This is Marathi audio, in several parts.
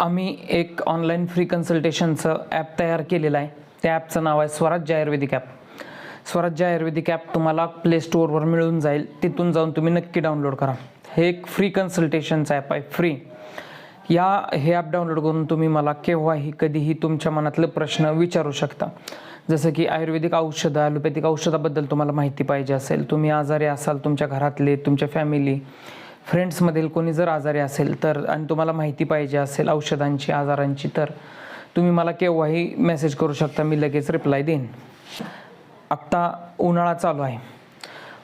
आम्ही एक ऑनलाईन फ्री कन्सल्टेशनचं ॲप तयार केलेलं आहे. त्या ॲपचं नाव आहे स्वराज्य आयुर्वेदिक ॲप स्वराज्य आयुर्वेदिक ॲप तुम्हाला प्ले स्टोअरवर मिळून जाईल. तिथून जाऊन तुम्ही नक्की डाउनलोड करा. हे एक फ्री कन्सल्टेशनचं ॲप आहे. फ्री या हे ॲप डाउनलोड करून तुम्ही मला केव्हाही कधीही तुमच्या मनातले प्रश्न विचारू शकता. जसं की आयुर्वेदिक औषधं ॲलोपॅथिक औषधाबद्दल तुम्हाला माहिती पाहिजे असेल. तुम्ही आजारी असाल तुमच्या घरातले तुमच्या फॅमिली फ्रेंड्समधील कोणी जर आजारी असेल तर आणि तुम्हाला माहिती पाहिजे असेल औषधांची आजारांची तर तुम्ही मला केव्हाही मेसेज करू शकता मी लगेच रिप्लाय देईन. आत्ता उन्हाळा चालू आहे.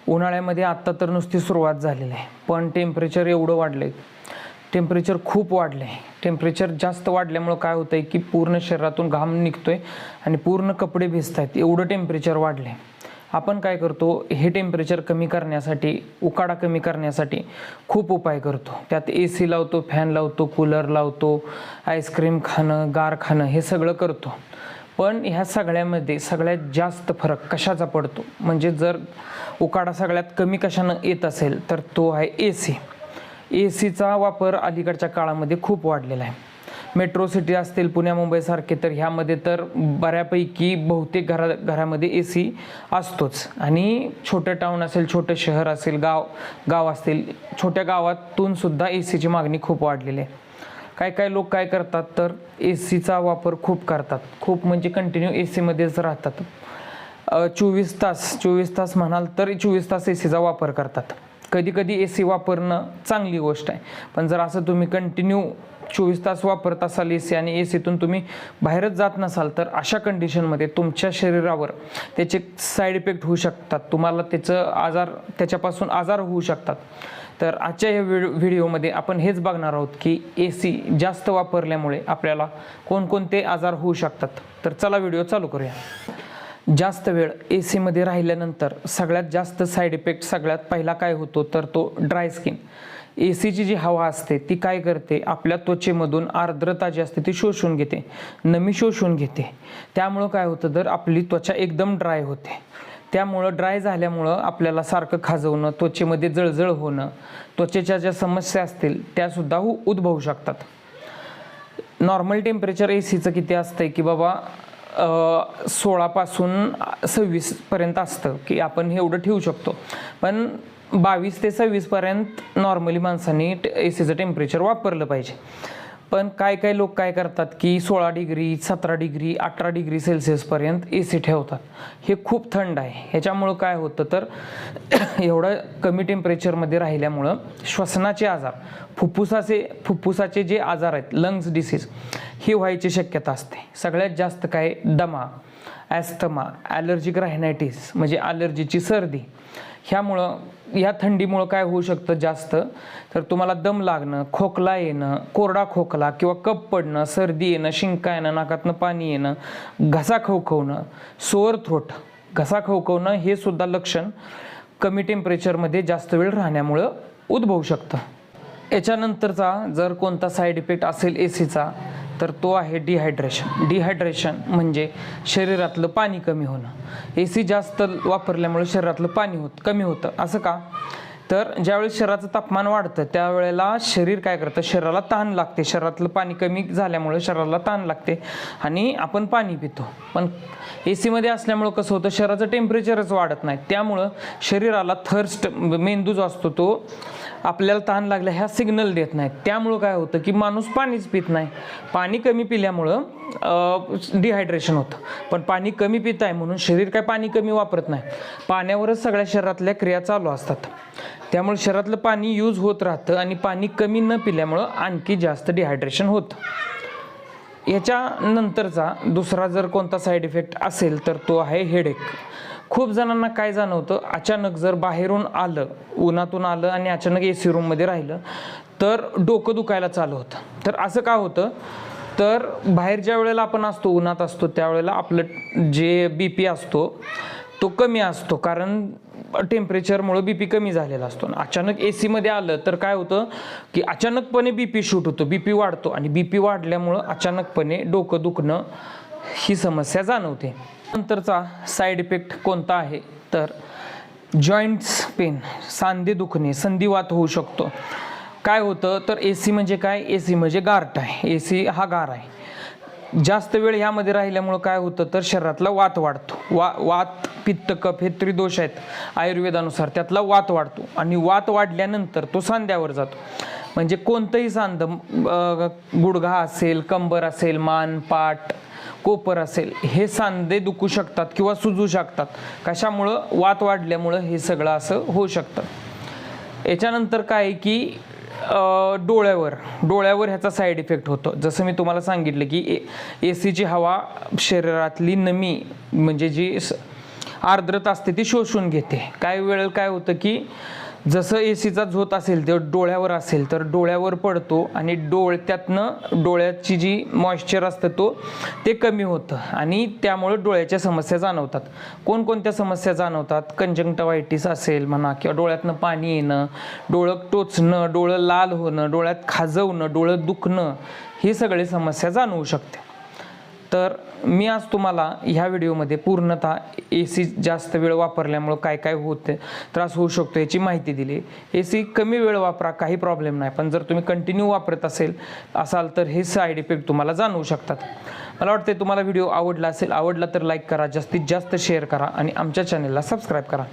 उन्हाळ्यामध्ये आत्ता तर नुसती सुरुवात झालेली आहे पण टेम्परेचर एवढं वाढलं आहे टेम्परेचर खूप वाढलं आहे टेम्परेचर जास्त वाढल्यामुळं काय होतं आहे की पूर्ण शरीरातून घाम निघतो आहे आणि पूर्ण कपडे भिजत आहेत एवढं टेम्परेचर वाढलं आहे आपण काय करतो हे टेम्परेचर कमी करण्यासाठी उकाडा कमी करण्यासाठी खूप उपाय करतो. त्यात ए सी लावतो फॅन लावतो कूलर लावतो आईस्क्रीम खाणं गार खाणं हे सगळं करतो. पण ह्या सगळ्यामध्ये सगळ्यात जास्त फरक कशाचा पडतो? म्हणजे जर उकाडा सगळ्यात कमी कशानं येत असेल तर तो आहे ए सी ए सीचा वापर अलीकडच्या काळामध्ये खूप वाढलेला आहे. मेट्रो सिटी असतील पुण्या मुंबईसारखे तर ह्यामध्ये तर बऱ्यापैकी बहुतेक घरा घरामध्ये ए सी असतोच. आणि छोटं टाऊन असेल छोटं शहर असेल गाव गाव असतील छोट्या गावातून सुद्धा ए सीची मागणी खूप वाढलेली आहे. काय काय लोक काय करतात तर ए सीचा वापर खूप करतात. खूप म्हणजे कंटिन्यू ए सीमध्येच राहतात. चोवीस तास चोवीस तास म्हणाल तर चोवीस तास ए सीचा वापर करतात. कधीकधी ए सी वापरणं चांगली गोष्ट आहे. पण जर असं तुम्ही कंटिन्यू चोवीस तास वापरत असाल ए सी आणि ए सीतून तुम्ही बाहेरच जात नसाल तर अशा कंडिशनमध्ये तुमच्या शरीरावर त्याचे साईड इफेक्ट होऊ शकतात. तुम्हाला त्याचं आजार त्याच्यापासून आजार होऊ शकतात. तर आजच्या या व्हिडिओ व्हिडिओमध्ये आपण हेच बघणार आहोत की ए सी जास्त वापरल्यामुळे आपल्याला कोणकोणते आजार होऊ शकतात. तर चला व्हिडिओ चालू करूया. जास्त वेळ ए सीमध्ये राहिल्यानंतर सगळ्यात जास्त साईड इफेक्ट सगळ्यात पहिला काय होतो तर तो ड्राय स्किन ए सीची जी हवा असते ती काय करते आपल्या त्वचेमधून आर्द्रता जी असते ती शोषून घेते नमी शोषून घेते. त्यामुळं काय होतं तर आपली त्वचा एकदम ड्राय होते. त्यामुळं ड्राय झाल्यामुळं आपल्याला सारखं खाजवणं त्वचेमध्ये जळजळ होणं त्वचेच्या ज्या समस्या असतील त्यासुद्धा उद्भवू शकतात. नॉर्मल टेम्परेचर ए सीचं किती असतं की बाबा सोळापासून सव्वीसपर्यंत असतं की आपण हे एवढं ठेवू शकतो. पण बावीस ते सव्वीसपर्यंत नॉर्मली माणसांनी ए सीचं टेम्परेचर वापरलं पाहिजे. पण काय काय लोक काय करतात की सोळा डिग्री सतरा डिग्री अठरा डिग्री सेल्सिअसपर्यंत ए सी ठेवतात. हे खूप थंड आहे. ह्याच्यामुळं काय होतं तर एवढं कमी टेम्परेचरमध्ये राहिल्यामुळं श्वसनाचे आजार फुफ्फुसाचे फुफ्फुसाचे जे आजार आहेत लंग्स डिसीज हे व्हायची शक्यता असते. सगळ्यात जास्त काय? दमा ॲस्थमा ॲलर्जिक रायनायटिस म्हणजे ॲलर्जीची सर्दी. ह्यामुळं ह्या थंडीमुळं काय होऊ शकतं जास्त? तर तुम्हाला दम लागणं खोकला येणं कोरडा खोकला किंवा कप पडणं सर्दी येणं शिंका येणं नाकातनं पाणी येणं घसा खवखवणं सोअर थ्रोट घसा खवखवणं हे सुद्धा लक्षण कमी टेम्परेचरमध्ये जास्त वेळ राहण्यामुळं उद्भवू शकतं. याच्यानंतरचा जर कोणता साईड इफेक्ट असेल ए सीचा तर तो आहे डिहायड्रेशन डिहायड्रेशन म्हणजे शरीरातलं पाणी कमी होणं. ए सी जास्त वापरल्यामुळे शरीरातलं पाणी होत कमी होतं. असं का? तर ज्यावेळेस शरीराचं तापमान वाढतं त्यावेळेला शरीर काय करतं? शरीराला ताण लागते. शरीरातलं पाणी कमी झाल्यामुळे शरीराला ताण लागते आणि आपण पाणी पितो. पण ए सीमध्ये असल्यामुळं कसं होतं? शरीराचं टेम्परेचरच वाढत नाही. त्यामुळं शरीराला थर्स्ट मेंदू जो असतो तो आपल्याला ताण लागला ह्या सिग्नल देत नाही. त्यामुळं काय होतं की माणूस पाणीच पित नाही. पाणी कमी पिल्यामुळं डिहायड्रेशन होतं. पण पाणी कमी पित आहे म्हणून शरीर काय पाणी कमी वापरत नाही. पाण्यावरच सगळ्या शरीरातल्या क्रिया चालू असतात. त्यामुळे शरीरातलं पाणी यूज होत राहतं आणि पाणी कमी न पिल्यामुळं आणखी जास्त डिहायड्रेशन होतं. याच्यानंतरचा दुसरा जर कोणता साईड इफेक्ट असेल तर तो आहे हेडेक खूप जणांना काय जाणवतं अचानक जर बाहेरून आलं उन्हातून आलं आणि अचानक ए सी रूममध्ये राहिलं तर डोकं दुखायला चालू होतं. तर असं का होतं? तर बाहेर ज्या वेळेला आपण असतो उन्हात असतो त्यावेळेला आपलं जे बी पी असतो तो कमी असतो. कारण टेम्परेचरमुळं बी पी कमी झालेला असतो. आणि अचानक ए सीमध्ये आलं तर काय होतं की अचानकपणे बी पी शूट होतो. बी पी वाढतो. आणि बी पी वाढल्यामुळं अचानकपणे डोकं दुखणं ही समस्या जाणवते. नंतरचा साईड इफेक्ट कोणता आहे? तर जॉईंट्स पेन सांधे दुखणे संधिवात होऊ शकतो. काय होतं? तर ए सी म्हणजे काय? ए सी म्हणजे गारट आहे. ए सी हा गार आहे. जास्त वेळ ह्यामध्ये राहिल्यामुळं काय होतं? तर शरीरातला वात वाढतो. वा वात पित्त कफ हे त्रिदोष आहेत. आयुर्वेदानुसार त्यातला वात वाढतो आणि वात वाढल्यानंतर तो सांध्यावर जातो. म्हणजे कोणतंही सांध गुडघा असेल कंबर असेल मान पाठ कोपर असेल हे सांधे दुखू शकतात किंवा सुजू शकतात. कशामुळं? वात वाढल्यामुळं हे सगळं असं होऊ शकतं. याच्यानंतर काय आहे की डोळ्यावर डोळ्यावर ह्याचा साईड इफेक्ट होतो. जसं मी तुम्हाला सांगितलं की ए सीची हवा शरीरातली नमी म्हणजे जी स- आर्द्रता असते ती शोषून घेते. काही वेळ काय होतं की जसं ए सीचा झोत असेल ते डोळ्यावर असेल तर डोळ्यावर पडतो आणि डोळ त्यातनं डोळ्याची जी मॉइश्चर असतं तो ते कमी होतं आणि त्यामुळं डोळ्याच्या समस्या जाणवतात. कोणकोणत्या समस्या जाणवतात? कंजंक्टिव्हायटिस असेल म्हणा किंवा डोळ्यातनं पाणी येणं डोळं टोचणं डोळं लाल होणं डोळ्यात खाजवणं डोळं दुखणं ही सगळी समस्या जाणवू शकते. तर मी आज तुम्हाला ह्या व्हिडिओमध्ये पूर्णतः ए सी जास्त वेळ वापरल्यामुळं काय काय होते त्रास होऊ शकतो याची माहिती दिली. ए सी कमी वेळ वापरा काही प्रॉब्लेम नाही. पण जर तुम्ही कंटिन्यू वापरत असेल असाल तर हे साईड इफेक्ट तुम्हाला जाणवू शकतात. मला वाटते तुम्हाला व्हिडिओ आवडला असेल आवडला तर लाईक करा जास्तीत जास्त शेअर करा आणि आमच्या चॅनलला सबस्क्राईब करा.